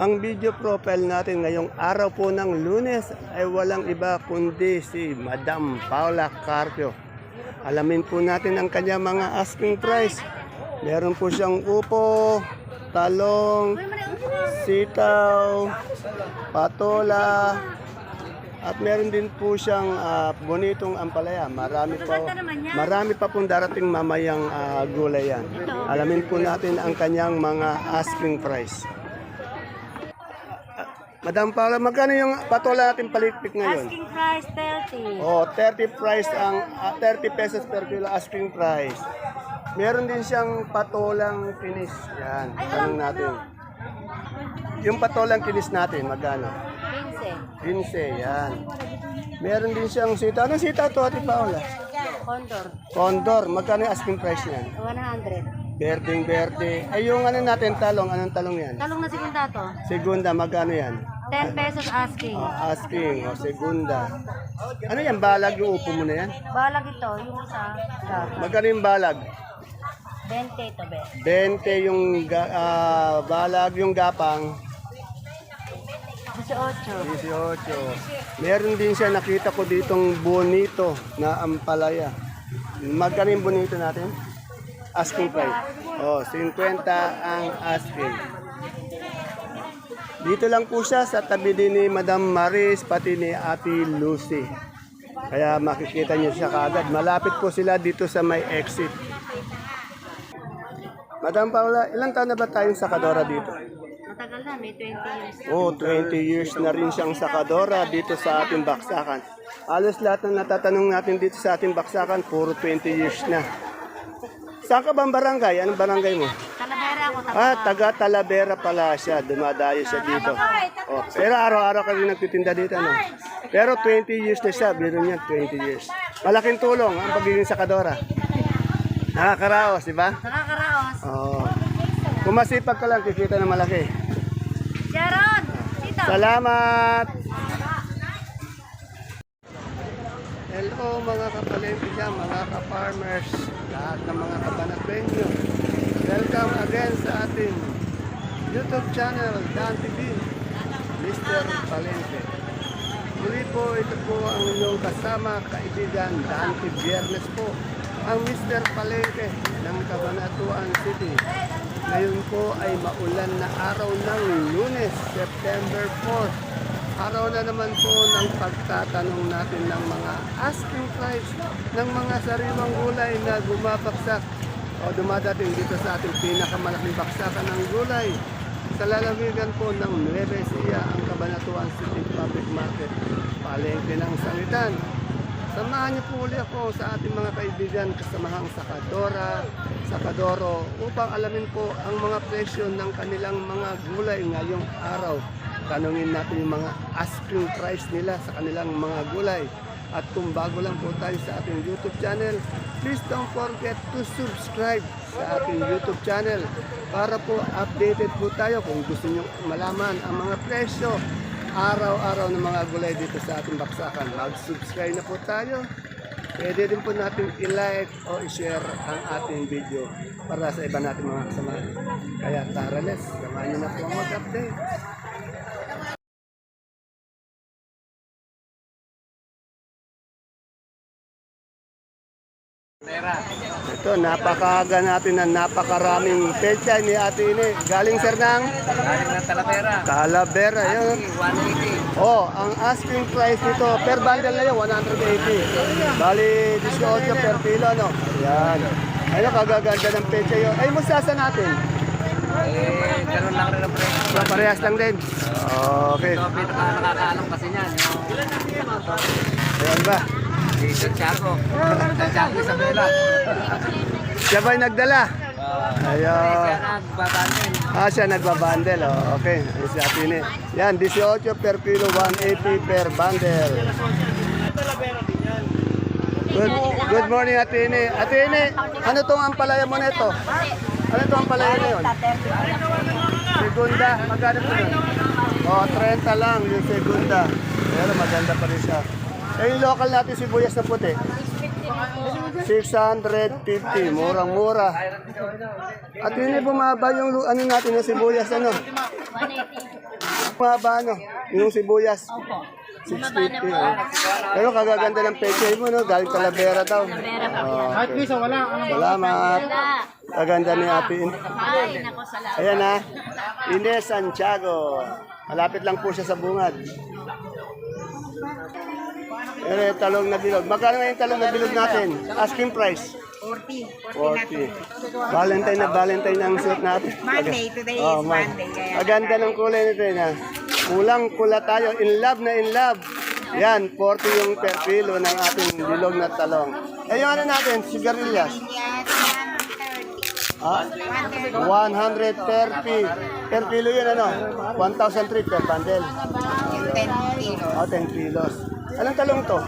Ang video profile natin ngayong araw po ng lunes ay walang iba kundi si Madam Paula Carpio. Alamin po natin ang kanya mga asking price. Meron po siyang upo, talong, sitaw, patola, at meron din po siyang ah, bonitong ampalaya. Marami pa, marami pa pong darating mamayang ah, gulay yan. Alamin po natin ang kanyang mga asking price. Madam Paula, magkano yung patola natin palikpik ngayon? Asking price 30. Oh, 30 price ang ah, 30 pesos per kilo asking price. Meron din siyang patolang kinis. Yan, tanong natin. Yung patolang kinis natin, magkano? 15. 15, yan. Meron din siyang sitaw. Anong sitaw to, Ate Paula? Condor. Condor, magkano yung asking price niyan? 100. Berdeng berde. Ay, yung ano natin, talong, anong talong yan? Talong na segunda to. Segunda, magkano yan? 10 pesos asking. Oh, asking, o segunda. Ano yan, balag yung upo mo na yan? Balag ito, yung isa. Sa Magkano yung balag? 20 ito, be. 20 yung ga- ah, balag, yung gapang, 18. 18. Meron din siya, nakita ko ditong bonito na ampalaya. Magkano yung bonito natin? Asking price. Oh, 50 ang asking. Dito lang po siya sa tabi din ni Madam Maris pati ni Ate Lucy. Kaya makikita niyo siya kaagad. Malapit po sila dito sa may exit. Madam Paula, ilang taon na ba tayong sakadora dito? Matagal na, may 20 years. Oh, 20 years na rin siyang sakadora dito sa ating baksakan. Alos lahat ng natatanong natin dito sa ating baksakan, puro 20 years na. Saan ka bang barangay? Anong barangay mo? Talavera ako. Ah, taga Talavera pala siya. Dumadayo siya dito. Oh, pero araw-araw ka rin nagtitinda dito, ano? Pero 20 years na siya. Biro niya, 20 years. Malaking tulong ang pagiging sakadora. Nakakaraos, di ba? Nakakaraos. Oo. Kung masipag ka lang, kikita na malaki. Sharon! Dito. Salamat! Hello mga kapalengke dyan, mga ka-farmers, lahat ng mga kabanatwenyo. Welcome again sa ating YouTube channel, Dan TV, Mr. Palengke. Muli po, ito po ang inyong kasama, kaibigan, Dante Biernes po, ang Mr. Palengke ng Cabanatuan City. Ngayon po ay maulan na araw ng lunes, September 4. Araw na naman po ng pagtatanong natin ng mga asking price ng mga sariwang gulay na bumabaksak o dumadating dito sa ating pinakamalaking baksakan ng gulay sa lalawigan po ng Nueva Ecija, ang Cabanatuan City Public Market, palengke ng sangitan. Samahan niyo po uli ako sa ating mga kaibigan kasamahang Sakadora, Sakadoro upang alamin po ang mga presyo ng kanilang mga gulay ngayong araw. Tanungin natin yung mga asking price nila sa kanilang mga gulay. At kung bago lang po tayo sa ating YouTube channel, please don't forget to subscribe sa ating YouTube channel para po updated po tayo kung gusto nyo malaman ang mga presyo araw-araw ng mga gulay dito sa ating baksakan. Mag-subscribe na po tayo. Pwede din po natin i-like o i-share ang ating video para sa iba natin mga kasama. Kaya tara let's, samahan nyo na po mag-update. Ito, napakaaga natin na napakaraming pecha ni Ate Ine. Galing sir ng Galing ng Talavera. Talavera. Yun. 180. Oh, ang asking price nito per bundle na yun, 180. Bali, 18 per kilo, no? Yan. Ayun, kagaganda ng pecha yun. Ay, mustasa natin. Eh, ganun lang rin ang presyo. So, parehas lang din. Okay. Ito, pinaka nakakaalam kasi niyan. Ayan ba? Si Santiago. Santiago Isabela. Siya ba'y nagdala? Ayun. Ah, siya nagbabundle. Oh, okay. Si Ate Ine. Yan, 18 per kilo, 180 per bundle. Good, good morning, Ate Ine. Ate Ine, ano tong ampalaya mo nito? Ano tong ampalaya na yun? Segunda, magkano po yun? Oh, 30 lang yung segunda. Pero maganda pa rin siya. Eh, yung local natin sibuyas na puti. 650. Murang-mura. At yun eh, bumaba yung ano natin yung sibuyas, ano? 180. Bumaba, ano? Yung sibuyas. Opo. 650. Oh. Pero kagaganda ng peche mo, no? Galing Talavera daw. Pera pa Oh, yan. okay. Salamat. Wala. Kaganda ni Ate In. Ay, nako, salamat. Ayan na. Ines Santiago. Malapit lang po siya sa bungad. Ere, talong na bilog. Magkano nga yung talong na bilog natin? Asking price? 40. 40. Valentine na Valentine ang suit natin. Monday, today is Oh, Monday, kaya- Maganda ng kulay nito na. Kulang pula tayo. In love na in love. Yan, 40 yung per kilo ng ating bilog na talong. Eh, yung ano natin, sigarilyas. 130. Ah, 130 per kilo yun ano? 1,003 per bundle. Yung 10 kilo. O, 10 kilos. Anong talong to?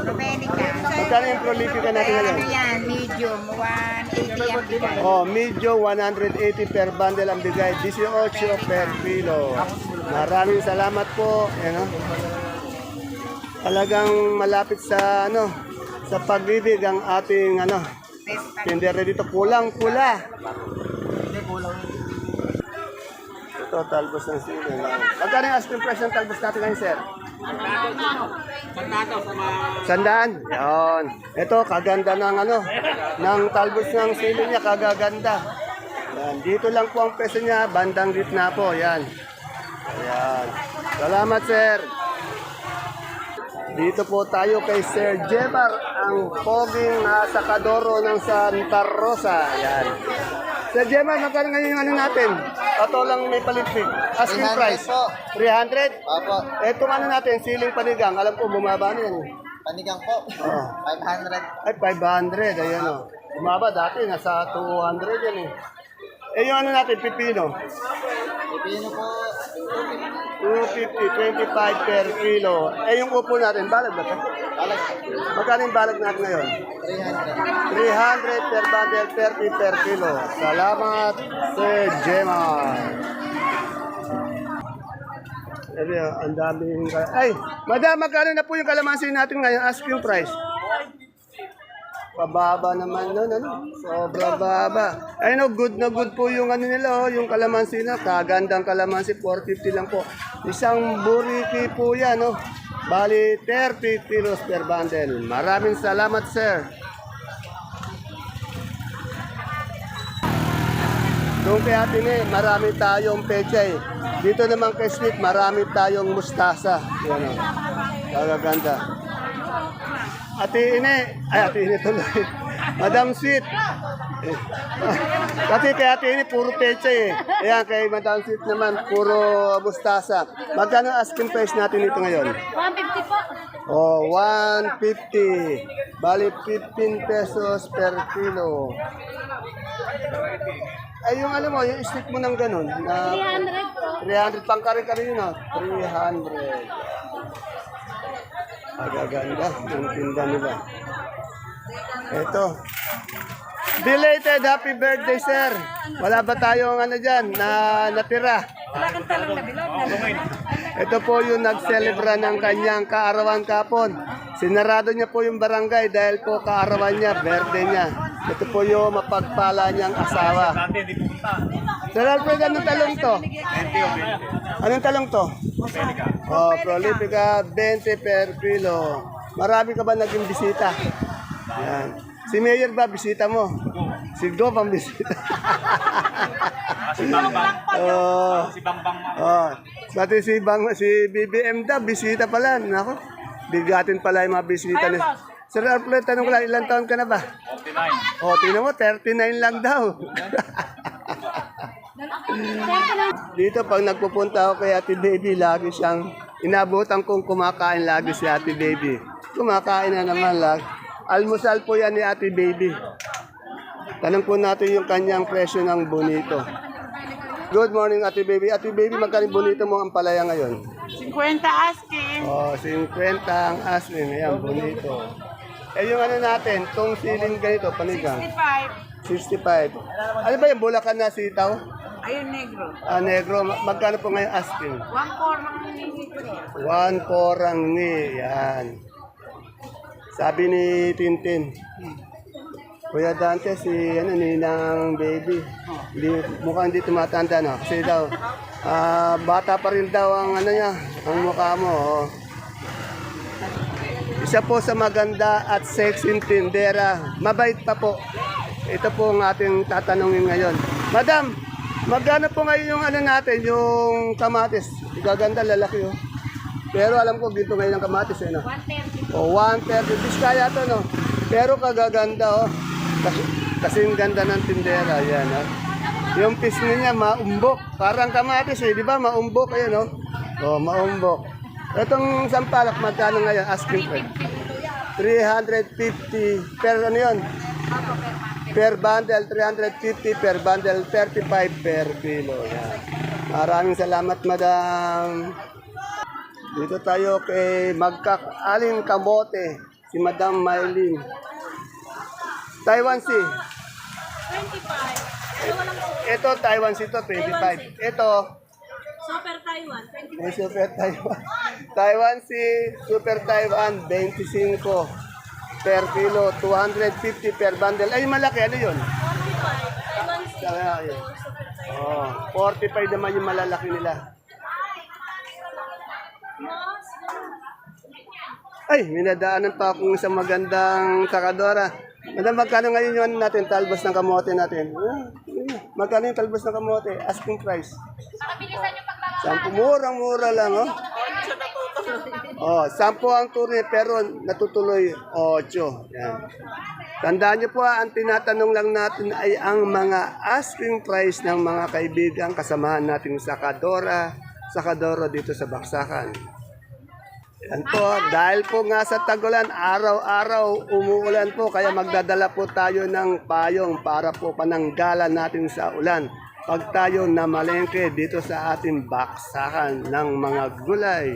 Propenica. Magkano yung prolifica natin ngayon? ano yan, medium, 180 ang. Oh, medyo 180 per bundle ang bigay, 18 per kilo. Maraming salamat po. Ano? Talagang malapit sa ano, sa pagbibig ang ating ano, tindera dito kulang pula. Ito, talbos ng sili. Magkano yung asking price ng talbos natin ngayon, sir? Sandaan. Yan. Ito, kaganda ng ano, ng talbos ng sili niya, kagaganda. Yan. Dito lang po ang peso niya, bandang gitna po. Yan. Ayan. Salamat, sir. Dito po tayo kay Sir Jemar, ang poging nasa Kadoro ng Santa Rosa. Yan. Sir Jemar, magkano ngayon yung ano natin? Ato lang may palitpik. Asking 300 price. po. 300? Opo, Etong ano natin, siling panigang. Alam ko, bumaba na yan. panigang po. Oo. 500. Ay, 500. Ayan o. Bumaba dati, nasa 200 yan eh. Eh, yung ano natin, pipino. Pipino po, 250, 25 per kilo. Eh, yung upo natin, balag ba ito? alas Magkano yung balag natin ngayon? 300. 300 per bundle, 30 per kilo. Salamat, Sir Gemma. Eh, ang daming... Ay, madam, magkano na po yung kalamansi natin ngayon? Asking price. Pababa naman nun, ano? Sobra baba. Ay no, good na good po yung ano nila, oh, yung kalamansi na. Kagandang kalamansi, 450 lang po. Isang buriki po yan, no? Bali, 30 kilos per bundle. Maraming salamat, sir. Doon kay Ate Ne, marami tayong pechay. Dito naman kay Sweet, marami tayong mustasa. Yan o. Kagaganda. Ate Ine, ay Ate Ine tuloy. Madam Sweet. Eh, Kasi kay Ate Ine, puro pechay eh. Ayan, kay Madam Sweet naman, puro mustasa. Magkano asking price natin ito ngayon? 150 po. Oh, 150. Bali, 15 pesos per kilo. Ay, yung ano mo, yung stick mo ng ganun. Na 300 po. 300 pang kare-kare yun, ah. 300. Agaganda yung tinda nila. Ito. Belated happy birthday, sir. Wala ba tayong ano dyan na natira? Ito po yung nagselebra ng kanyang kaarawan kapon. Sinarado niya po yung barangay dahil po kaarawan niya, birthday niya. Ito po yung mapagpala niyang asawa. Sir Alfred, anong talong to? Anong talong to? Oh, Prolifica, 20 per kilo. Marami ka ba naging bisita? Yan. Si Mayor ba, bisita mo? Si Go pang bisita. si Bangbang. Oh. Si Bangbang. Oh. Pati si Bang, si BBM da, bisita pala. Nako. Bigatin pala yung mga bisita ni... Sir Alfred, tanong ko lang, ilang taon ka na ba? 49. Oh, tingnan mo, 39 lang daw. Dito pag nagpupunta ako kay Ate Baby, lagi siyang inabutan kong kumakain lagi si Ate Baby. Kumakain na naman lang. Almusal po yan ni Ate Baby. Tanong po natin yung kanyang presyo ng bonito. Good morning Ate Baby. Ate Baby, magkano bonito mo ang palaya ngayon? 50 asking. Oh, 50 ang asling. Ayan, bonito. Eh yung ano natin, tong siling ganito, panigang. 65. 65. Ano ba yung bulakan na sitaw? Ayun, negro. Ah, negro. Ma- Magkano po ngayon asking? 1 4 ng negro. One porang ni. Yan. Sabi ni Tintin. Kuya Dante, si ano, ninang baby. Hindi, mukhang hindi tumatanda no. Kasi daw, ah, bata pa rin daw ang ano niya, ang mukha mo. oh. Isa po sa maganda at sexy tindera. Mabait pa po. Ito po ang ating tatanungin ngayon. Madam, magkano po ngayon yung ano natin, yung kamatis? Gaganda, lalaki oh. Pero alam ko dito ngayon ang kamatis eh, no? 130. O, 130 Biskaya to, no? Pero kagaganda, oh. Kasi, kasing ganda ng tindera, yan, oh. Yung pisngi niya, maumbok. Parang kamatis, eh, di ba? Maumbok, ayan, oh. Oh, maumbok. Itong sampalak, magkano ngayon? Asking price. 350 per ano yun? Per bundle, 350 per bundle, 35 per kilo. Yan. Maraming salamat, madam. Dito tayo kay Magkak Alin Kamote, si Madam Maylin. Taiwan Sea. 25. Ito Taiwan Sea to 25. Ito Super Taiwan, 25. may Super Taiwan. Taiwan Sea Super Taiwan 25 per kilo, 250 per bundle. Ay malaki ano 'yun? 45. Taiwan Sea. Kaya yun. Oh, 45 naman yung malalaki nila. Ay, minadaanan pa akong isang magandang sakadora. Madam, magkano ngayon yung ano natin, talbos ng kamote natin? Ah, yun. magkano yung talbos ng kamote? Asking price. Sampu, murang-mura lang, oh. Oh, sampu ang turne, pero natutuloy, ocho. Yan. Tandaan niyo po, ah, ang tinatanong lang natin ay ang mga asking price ng mga kaibigan, kasamahan nating sakadora, sakadoro dito sa Baksakan. Yan dahil po nga sa tagulan, araw-araw umuulan po, kaya magdadala po tayo ng payong para po pananggalan natin sa ulan. Pag tayo namalengke dito sa ating baksakan ng mga gulay.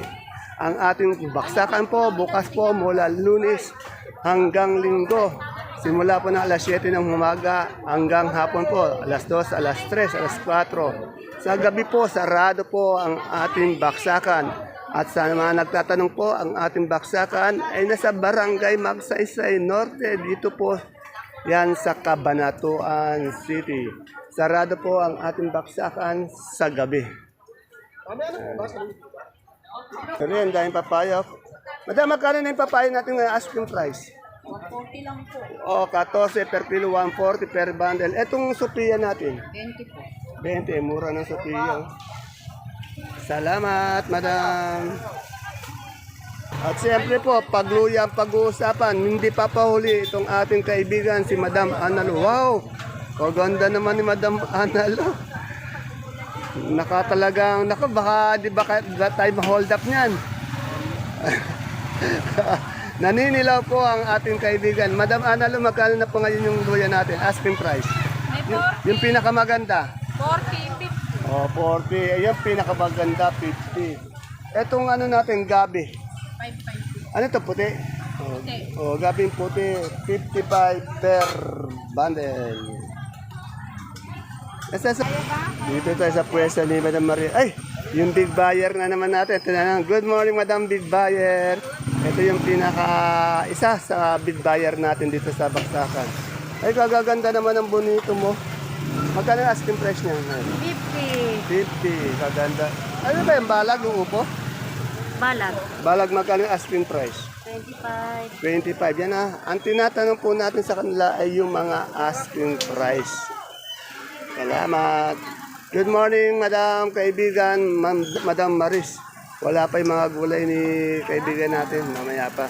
Ang ating baksakan po, bukas po mula lunes hanggang linggo. Simula po ng alas 7 ng umaga hanggang hapon po, alas 2, alas 3, alas 4. Sa gabi po, sarado po ang ating baksakan. At sa mga nagtatanong po, ang ating baksakan ay nasa Barangay Magsaysay Norte. Dito po yan sa Cabanatuan City. Sarado po ang ating baksakan sa gabi. Pero yan, dahil papaya. Madam, magkano na yung papaya natin ngayon asking price? 140 lang po. O, 14 per kilo, 140 per bundle. Etong Sophia natin? 20 po. 20, mura ng Sophia. Salamat, madam. At siyempre po, pagluya ang pag-uusapan, hindi papahuli itong ating kaibigan, si Madam Analo. Wow! Kaganda naman ni Madam Analo. Naka talagang, naka baka, di ba tayo ma-hold up niyan? Naninilaw po ang ating kaibigan. Madam Analo, magkano na po ngayon yung luya natin? Asking price. May Yung, yung pinakamaganda. 40, 50. Oh, 40. Ayan, pinakamaganda, 50. Etong ano natin, gabi. 55. Ano to puti? Puti. oh gabing puti, 55 per bundle. Nasa sa, dito tayo sa pwesto ni Madam Maria. Ay, yung big buyer na naman natin. Ito na lang. Good morning, Madam Big Buyer. Ito yung pinaka isa sa big buyer natin dito sa Baksakan. Ay, kagaganda naman ang bonito mo. Magkano ang asking price niya? 50. 50, kaganda. Ano ba yung balag, yung upo? Balag. Balag magkano yung asking price? 25. 25. Yan na. Ang tinatanong po natin sa kanila ay yung mga asking price. Salamat. Good morning, Madam Kaibigan, Ma'am, Madam Maris. Wala pa yung mga gulay ni kaibigan natin. Mamaya pa.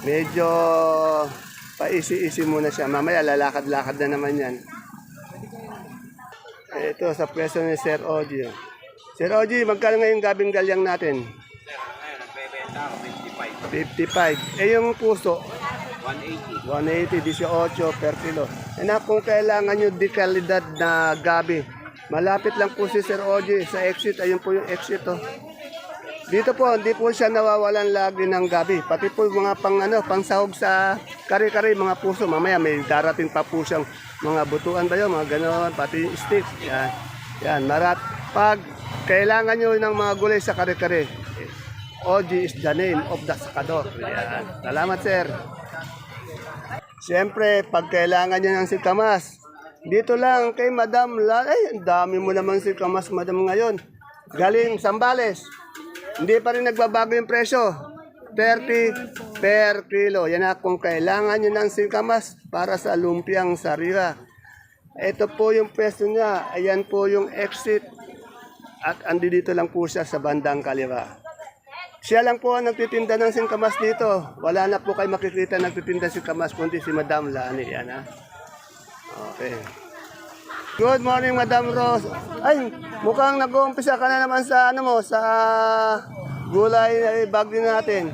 Medyo paisi-isi muna siya. Mamaya lalakad-lakad na naman yan. Ito sa pwesto ni Sir Oji. Sir Oji, magkano ngayon gabing galyang natin? 55. Eh yung puso? 180. 180, 18 per kilo. E na kung kailangan nyo di kalidad na gabi, malapit lang po si Sir Oji sa exit. Ayun po yung exit. Oh. Dito po, hindi po siya nawawalan lagi ng gabi. Pati po mga pang, ano, pang sahog sa kare-kare, mga puso. Mamaya may darating pa po siyang mga butuan ba yun, mga ganon, pati yung sticks. Yan. Yan, marat. Pag kailangan nyo ng mga gulay sa kare-kare, Oji is the name of the sakador. Yan. Salamat, sir. Siyempre, pag kailangan nyo ng sikamas, dito lang kay Madam La. Ay, dami mo naman sikamas, Madam, ngayon. Galing Sambales. Hindi pa rin nagbabago yung presyo. 30 per kilo. Yan na kung kailangan nyo ng sikamas para sa lumpiang sarira. Ito po yung pwesto niya. Ayan po yung exit. At andi dito lang po siya sa bandang kaliwa. Siya lang po ang nagtitinda ng singkamas dito. Wala na po kayo makikita nagtitinda ng singkamas kundi si Madam Lani. Yan ha. Okay. Good morning, Madam Rose. Ay, mukhang nag-uumpisa ka na naman sa ano mo, sa gulay bag din natin.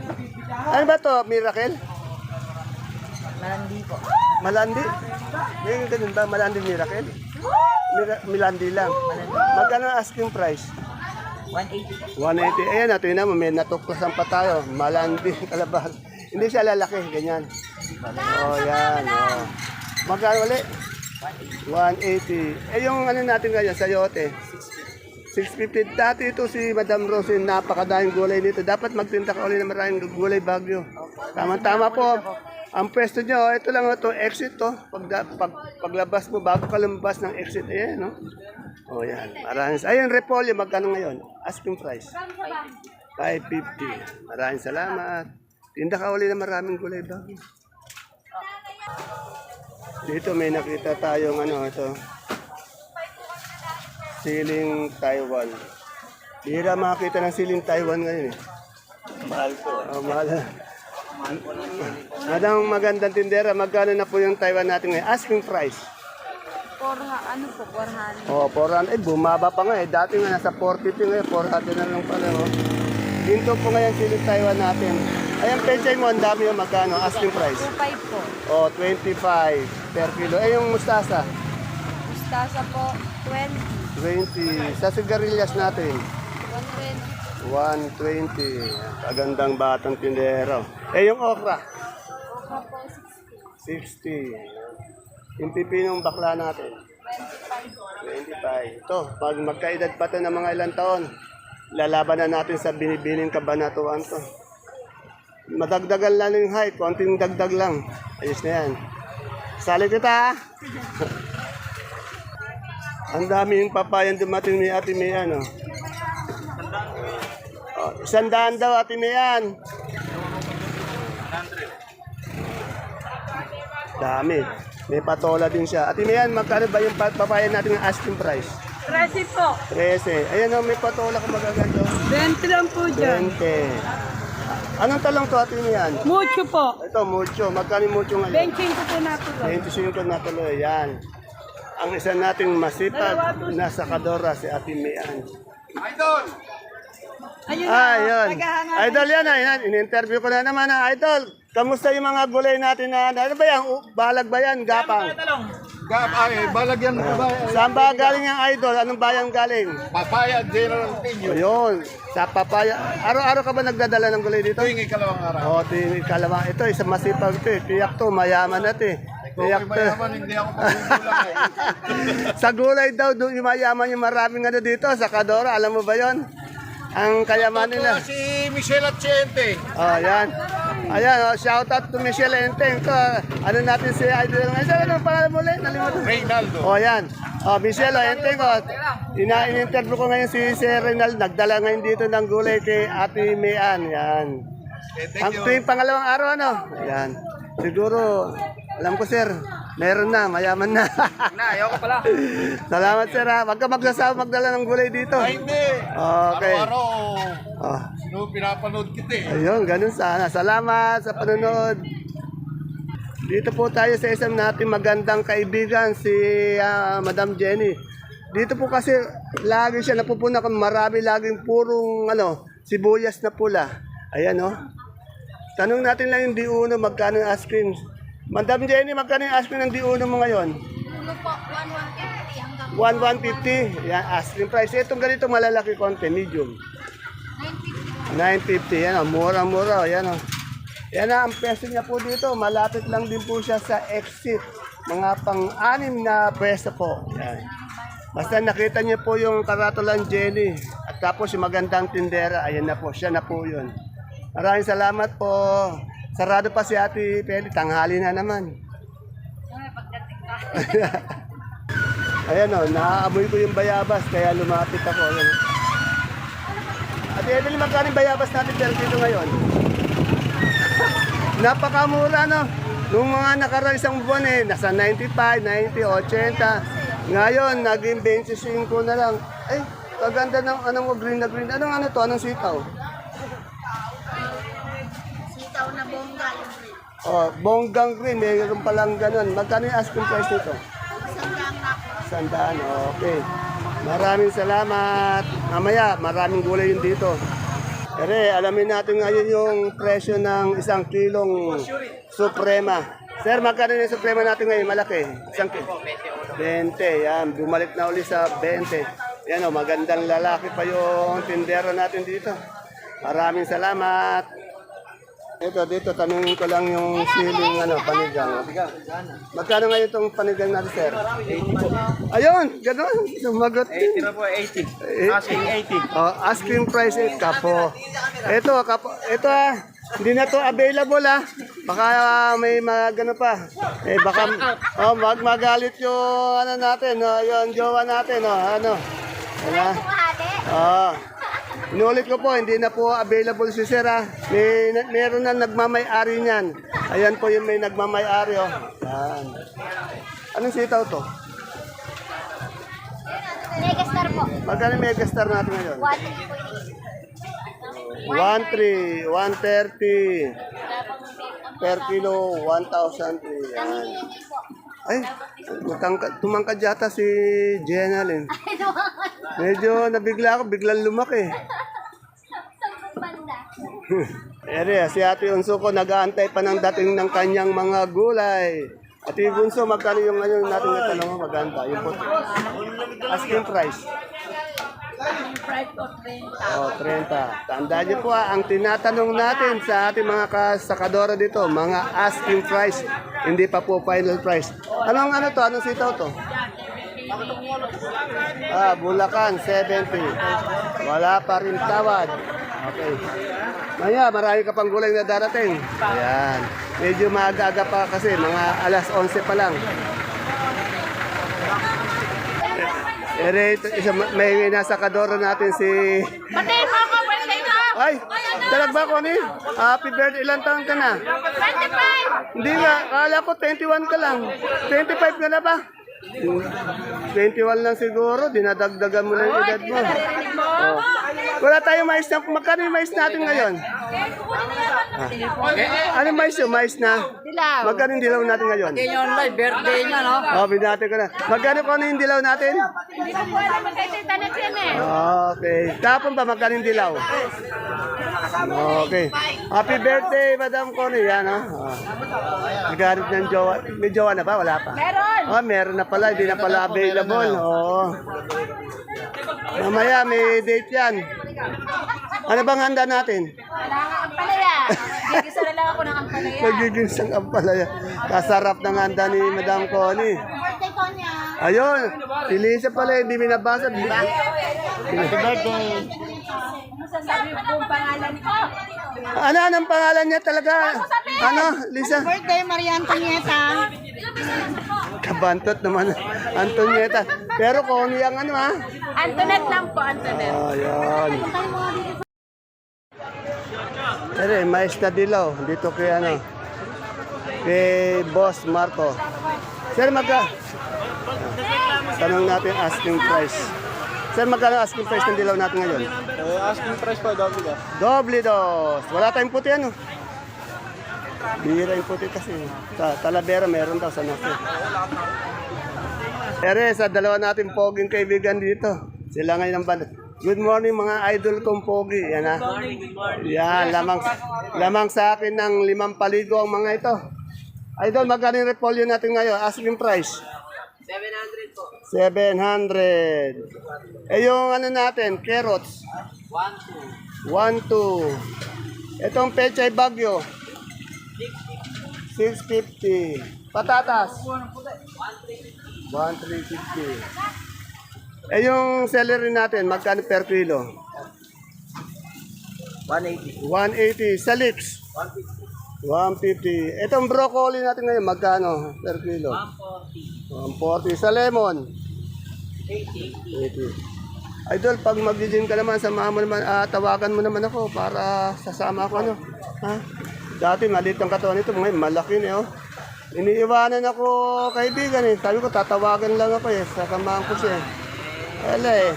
Ano ba to, Miracle? Malandi po. Malandi? May ganun ba? Malandi Miracle? Mira- Milandi lang. Magkano asking price? 180. 180. Ayan, natin na, may natuklasan pa tayo. Malandi, kalabas. Hindi siya lalaki, ganyan. Oh, yan. Oh. Magkano ulit? 180. Eh, yung ano natin ngayon, sayote. 650. Dati ito si Madam Rose, napakadaming gulay dito. Dapat magtinda ka ulit ng maraming gulay bagyo. Tama-tama po. Ang pwesto nyo, ito lang ito, exit to. Pag, pag, paglabas mo, bago ka lumabas ng exit, ayan, no? O yan, maraming. Ayun, repolyo, magkano ngayon? Asking price. 550. Maraming salamat. Tinda ka uli na maraming gulay bagyo. Dito may nakita tayong ano, ito. Siling Taiwan. Bira makita ng siling Taiwan ngayon eh. Mahal po. Oh, mahal. Madang magandang tindera, magkano na po yung Taiwan natin ngayon? Asking price. Porha, ano po, porhan? Oh, 400. Eh, bumaba pa nga eh. Dati nga nasa 450 ngayon, 400 na lang pala. Oh. Dito po ngayon siling Taiwan natin. Ayan, penchay mo, ang dami yung magkano, asking price. 25 po. Oh, 25 per kilo. Eh, yung mustasa, Mustasa po, 20. 20. Sa sigarilyas natin, 120. 120. Kagandang batang tindero. Eh, yung okra, Porha po, 60. Yung pipinong bakla natin, 25. Ito, pag magkaedad pa to ng mga ilang taon, lalaban na natin sa binibining kabanatuan to. Madagdagan lang yung height, konting dagdag lang. Ayos na yan. Sali kita ha? Ang daming papayan dumating ni Ate Mian, oh. Oh, isang daan daw, Ate Mian. Dami. May patola din siya. Ate Mian, magkano ba yung pa- papaya natin ng asking price? 13 po. 13. Ayan o, may patola ka magaganda. 20 lang po 20. Anong talong to, Ate Mian? Mucho po. Ito, mucho. Magkano mucho ngayon? 25 po na po. 25 na tuloy. Yan. Ang isa nating masipag na sakadora si Ate Mian. Ayun Ah, yun. Naghahanap. Idol yan, ayan. In-interview ko na naman na, Idol. Kamusta yung mga gulay natin na, ano ba yan? U- Balag ba yan? Gapang. Gab, ay, balagyan mo ba? Saan ba galing yung Idol? Anong bayan galing? Papaya, General Pinyo. Ayun, sa papaya. Araw-araw ka ba nagdadala ng gulay dito? Tuwing ikalawang araw. Oo, oh, kalawa. Ito, isang masipag ito eh. Tiyak to, mayaman ito eh. Tiyak to. mayaman, hindi ako pagkukulay. sa gulay daw, doon yung mayaman yung maraming ano dito, sa Kadora. Alam mo ba yon? Ang kayaman nila. si Michelle Atiente. Oh, yan. Ayan, oh, shout out to Michelle. Ko, ano natin si Idol ngayon. Saan ano pangalan mo ulit? Nalimutan. Reynaldo. Oh, yan. Oh, Michelle, Enteng. Oh. Ina in-interview ko ngayon si Sir Renal. Nagdala ngayon dito ng gulay kay Ate Mian. Yan. Okay, Ang tuwing pangalawang araw, ano? Yan. Siguro, alam ko, sir, meron na, mayaman na. Na, ayoko pala. Salamat, sir, ha. Huwag ka magsasawa magdala ng gulay dito. Ay, hindi. Okay. Araw-araw, Oh. no, pinapanood kita eh. Ayun, ganun sana. Salamat sa panonood. Dito po tayo sa isang nating magandang kaibigan, si ah, Madam Jenny. Dito po kasi lagi siya napupuna kung marami laging purong ano, sibuyas na pula. Ayan oh. Tanong natin lang yung diuno, magkano yung ice cream. Madam Jenny, magkano yung cream ng diuno mo ngayon? Ano po, 1150 hanggang 1,150. Yan, cream price. Itong ganito malalaki konti, medium. 950. Yan o, mura-mura. o, Yan o. Yan na, ang pwesto niya po dito. Malapit lang din po siya sa exit. Mga pang-anim na pwesto po. Yan. Basta nakita niyo po yung karatulan Jenny. At tapos yung magandang tindera. Ayan na po, siya na po yun. Maraming salamat po. Sarado pa si Ate Peli. Tanghali na naman. Ayan o, naaamoy ko yung bayabas, kaya lumapit ako. Ayan. At Evelyn, magkano bayabas natin per kilo ngayon? Napakamura, no? Nung mga nakaraan isang buwan eh, nasa 95, 90, 80. Ngayon, naging 25 na lang. Ay, kaganda ng anong green na green. Anong ano to? Anong sitaw? Sitaw na Oh, bonggang green, mayroon palang ganun. Magkano yung asking price nito? Sandaan, okay. Maraming salamat. Mamaya, maraming gulay yun dito. Ere, alamin natin ngayon yung presyo ng isang kilong Suprema. Sir, magkano yung Suprema natin ngayon? Malaki. Isang kilo. 20. Yan, bumalik na uli sa 20. Yan o, magandang lalaki pa yung tindero natin dito. Maraming salamat. Ito, dito, tanungin ko lang yung siling ano, panigang. Magkano ngayon itong panigang natin, sir? 80 po. Ayun, gano'n. Sumagot din. 80 na po, 80. Eh, Asking 80. Oh, asking price eh, kapo. Ito, kapo. Ito ah, hindi na to available ah. Baka ah, may mga gano pa. Eh baka oh, mag magalit yung ano natin, no, yung jowa natin, no, ano. Wala. Ah. Inulit ko po, hindi na po available si Sir ah. May, meron na nagmamay-ari niyan. Ayan po yung may nagmamay-ari oh. Yan. Anong sitaw to? Megastar po. Magkano megastar natin ngayon? 1.3, 130 per kilo, 1,003. Yan. Ay, matangka, tumangkad yata si Jenalyn. Medyo nabigla ako, biglang lumaki. Ere, si Ate Unso ko nag-aantay pa ng dating ng kanyang mga gulay. Ate Bunso, magkano yung ano natin na tanong mo? Maganda. Yung po. Asking price. Oh, 30. Tandaan niyo po ah, ang tinatanong natin sa ating mga kasakadora dito, mga asking price, hindi pa po final price. Anong ano to? Anong sitaw to? Ah, Bulacan, 70. Wala pa rin tawad. Okay. Maya, marami ka pang gulay na darating. Ayan. Medyo maaga-aga pa kasi, mga alas 11 pa lang. Ere, ito, isa, may nasa kadoro natin si... Patay mo ako, birthday ko! Ay, talag ba ko ni? Happy birthday, ilang taon ka na? 25! Hindi nga, kala ko 21 ka lang. 25 ka na ba? 21 lang siguro, dinadagdagan mo na yung edad mo. Oh. Wala tayong mais na, magkano yung mais natin ngayon? Ah. Ano mais yung mais na? Dilaw. Magkano yung dilaw natin ngayon? Yung online, birthday niya, no? Oh, binati ko na. Magkano ko ano yung dilaw natin? Hindi ko po alam magkaitin tanak yan eh. Okay. Tapon ba magkano yung dilaw? Okay. Happy birthday, Madam Connie. Yan, ha? Oh. Nagarit ng jowa. May jowa na ba? Wala pa? Meron! Oh, meron na pala. Hindi na pala available. Oo. Mamaya, may date yan. Ano bang handa natin? Wala nga ang palaya. Gigisa na lang ako ng ang palaya. Magiging sang ampalaya. Kasarap ng handa ni Madam Connie. Birthday ko niya. Ayun. Si Lisa pala, hindi binabasa. Happy birthday. Ano sasabi mo kung pangalan ko? Ano, anong pangalan niya talaga? Ano, Lisa? Birthday, Maria Antonieta. Kabantot naman, Antonieta. Pero Connie ang ano ha? Antoinette lang po, Antoinette. Ayan. Ere, mais na dilaw. Dito kay ano, kay Boss Marco. Sir, magka... Tanong natin asking price. Sir, magkano asking price ng dilaw natin ngayon? Eh, asking price po, double ka. Doble dos. Wala tayong puti ano? Bihira yung puti kasi. Sa Talavera meron daw sa Nasi. Ere, sa dalawa natin poging kaibigan dito. Sila ngayon ang banda. Good morning mga idol kong pogi. Yan ha. Yan, lamang, lamang sa akin ng limang paligo ang mga ito. Idol, magkano yung repolyo natin ngayon? Asking price. 700 po. 700. Eh yung ano natin, carrots. 1, 2. Itong pechay bagyo. 650. Patatas. 1,350. Eh yung celery natin, magkano per kilo? 180. 180. Sa leeks? 150. Itong broccoli natin ngayon, magkano per kilo? 140. 140 sa lemon. 80. Idol, pag mag-gym ka naman, samahan mo naman, ah, tawagan mo naman ako para sasama ako, ano. Ha? Dati maliit ang katawan nito, ngayon malaki na, oh. Iniiwanan ako kaibigan eh. Sabi ko, tatawagan lang ako eh. Sasamahan ko siya eh. Eh.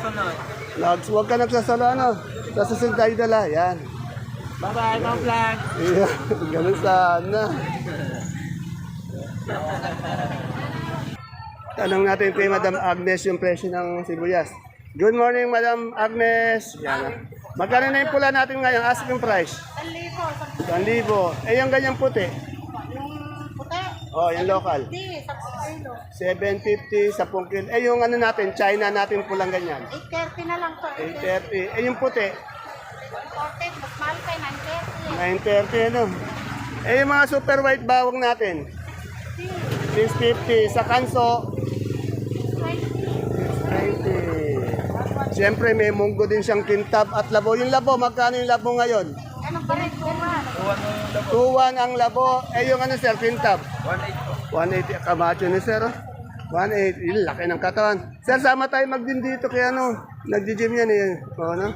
Nag, huwag ka nagsasala, ano. Sa susunod tayo dala, yan. Bye-bye, mga vlog. Yeah, ganun sana. Tanong natin kay Madam Agnes yung presyo ng sibuyas. Good morning, Madam Agnes. Yan. Magkano na yung pula natin ngayon? Asking price? 1,000. 1,000. Eh, yung ganyang puti? Yung puti. Oh, yung local. Di, sa kilo. 750 sa kilo. Eh, yung ano natin, China natin pulang ganyan. 830 na lang to. 830. Eh, yung puti? 840, mas mahal kay 930. 930, ano? Eh, yung mga super white bawang natin? 650. Sa kanso, 690. Siyempre, may munggo din siyang kintab at labo. Yung labo, magkano yung labo ngayon? Anong pa rin? Kuman. 2-1 ang labo. Eh, yung ano, sir, kintab? 180. 180. Kamacho ni sir, oh. 180. Yung laki ng katawan. Sir, sama tayo mag-gym dito kaya ano, nag-gym yan eh. O, ano?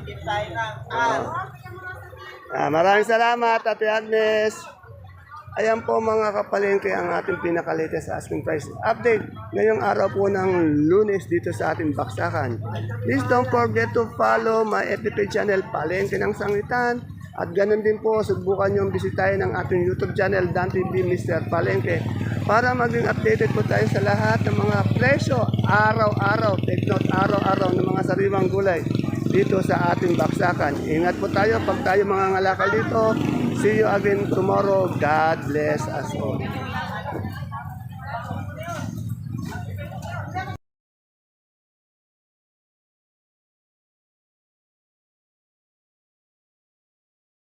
Ah, maraming salamat, Ate Agnes. Ayan po mga kapalengke ang ating pinakalatest asking price update ngayong araw po ng lunes dito sa ating baksakan. Please don't forget to follow my FB channel Palengke ng Sangitan at ganun din po subukan nyo bisitahin ang ating YouTube channel Dan TV Mr. Palengke para maging updated po tayo sa lahat ng mga presyo araw-araw, take note araw-araw ng mga sariwang gulay dito sa ating baksakan. Ingat po tayo pag tayo mga ngalakal dito. See you again tomorrow. God bless us all.